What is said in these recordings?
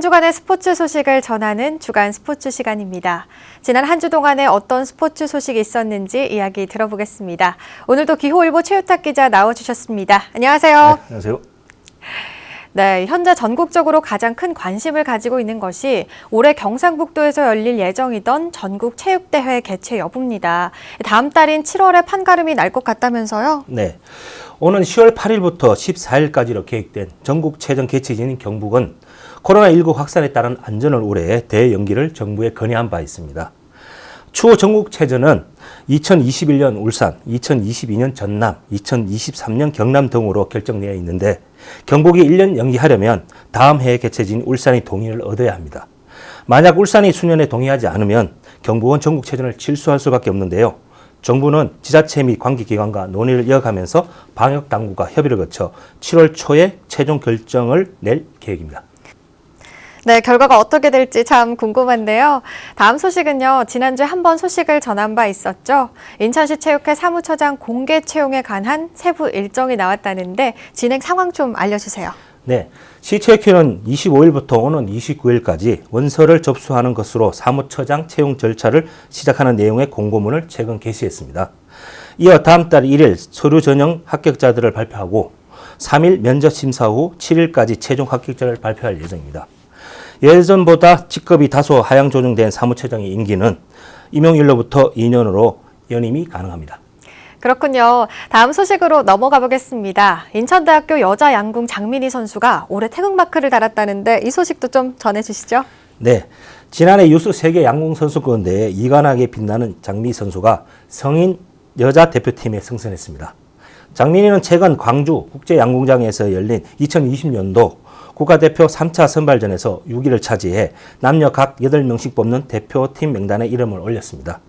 한 주간의 스포츠 소식을 전하는 주간 스포츠 시간입니다. 지난 한 주 동안에 어떤 스포츠 소식이 있었는지 이야기 들어보겠습니다. 오늘도 기호일보 최유탁 기자 나와주셨습니다. 안녕하세요. 네, 안녕하세요. 네, 현재 전국적으로 가장 큰 관심을 가지고 있는 것이 올해 경상북도에서 열릴 예정이던 전국 체육대회 개최 여부입니다. 다음 달인 7월에 판가름이 날 것 같다면서요? 네. 오는 10월 8일부터 14일까지로 계획된 전국 체전 개최지인 경북은 코로나19 확산에 따른 안전을 우려해 대연기를 정부에 건의한 바 있습니다. 추후 전국 체전은 2021년 울산, 2022년 전남, 2023년 경남 등으로 결정되어 있는데 경북이 1년 연기하려면 다음 해에 개최진 울산이 동의를 얻어야 합니다. 만약 울산이 수년에 동의하지 않으면 경북은 전국체전을 취소할 수밖에 없는데요. 정부는 지자체 및 관계기관과 논의를 이어가면서 방역당국과 협의를 거쳐 7월 초에 최종 결정을 낼 계획입니다. 네, 결과가 어떻게 될지 참 궁금한데요. 다음 소식은요, 지난주에 한번 소식을 전한 바 있었죠. 인천시 체육회 사무처장 공개 채용에 관한 세부 일정이 나왔다는데 진행 상황 좀 알려주세요. 네. 시체육회는 25일부터 오는 29일까지 원서를 접수하는 것으로 사무처장 채용 절차를 시작하는 내용의 공고문을 최근 게시했습니다. 이어 다음 달 1일 서류 전형 합격자들을 발표하고 3일 면접 심사 후 7일까지 최종 합격자를 발표할 예정입니다. 예전보다 직급이 다소 하향 조정된 사무처장의 임기는 임용일로부터 2년으로 연임이 가능합니다. 그렇군요. 다음 소식으로 넘어가 보겠습니다. 인천대학교 여자 양궁 장민희 선수가 올해 태극 마크를 달았다는데 이 소식도 좀 전해주시죠. 네. 지난해 유스 세계 양궁 선수권 대회 이관하게 빛나는 장미 선수가 성인 여자 대표팀에 승선했습니다. 장민희는 최근 광주 국제 양궁장에서 열린 2020년도 국가대표 3차 선발전에서 6위를 차지해 남녀 각 8명씩 뽑는 대표팀 명단에 이름을 올렸습니다.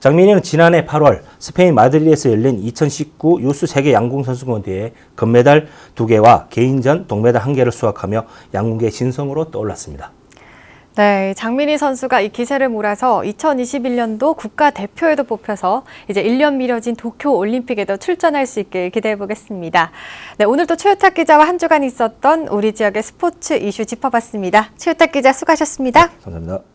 장민희는 지난해 8월 스페인 마드리드에서 열린 2019 유스 세계 양궁 선수권 대회 금메달 2개와 개인전 동메달 1개를 수확하며 양궁계 신성으로 떠올랐습니다. 네, 장민희 선수가 이 기세를 몰아서 2021년도 국가대표에도 뽑혀서 이제 1년 미뤄진 도쿄 올림픽에도 출전할 수 있길 기대해 보겠습니다. 네, 오늘 도 최유탁 기자와 한 주간 있었던 우리 지역의 스포츠 이슈 짚어봤습니다. 최유탁 기자 수고하셨습니다. 감사합니다.